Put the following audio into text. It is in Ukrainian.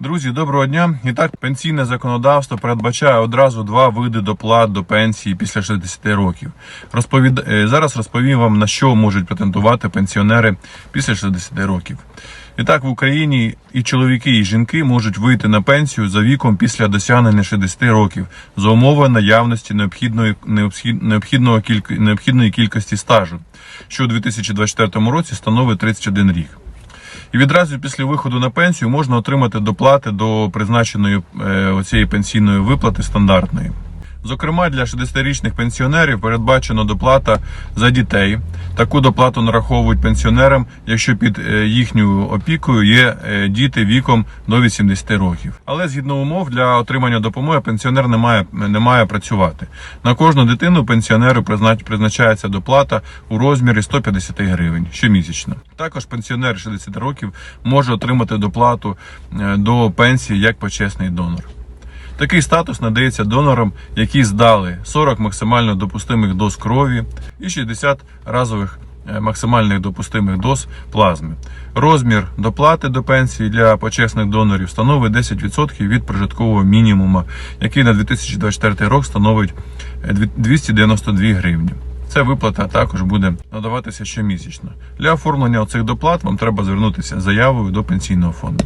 Друзі, доброго дня. І так, пенсійне законодавство передбачає одразу два види доплат до пенсії після 60 років. Розповід... е, Зараз розповім вам, на що можуть претендувати пенсіонери після 60 років. І так, в Україні і чоловіки, і жінки можуть вийти на пенсію за віком після досягнення 60 років за умови наявності необхідної, необхід- необхідного кільк... необхідної кількості стажу, що у 2024 році становить 31 рік. І відразу після виходу на пенсію можна отримати доплати до призначеної е, оцієї пенсійної виплати стандартної. Зокрема, для 60-річних пенсіонерів передбачено доплата за дітей. Таку доплату нараховують пенсіонерам, якщо під е, їхньою опікою є е, діти віком до 80 років. Але згідно умов для отримання допомоги пенсіонер не має, не має працювати. На кожну дитину пенсіонеру признач- призначається доплата у розмірі 150 гривень щомісячно. Також пенсіонер 60 років може отримати доплату е, до пенсії як почесний донор. Такий статус надається донорам, які здали 40 максимально допустимих доз крові і 60 разових е, максимальних допустимих доз плазми. Розмір доплати до пенсії для почесних донорів становить 10% від прожиткового мінімуму, який на 2024 рік становить е, дві- 292 гривні. Ця виплата також буде надаватися щомісячно. Для оформлення цих доплат вам треба звернутися заявою до пенсійного фонду.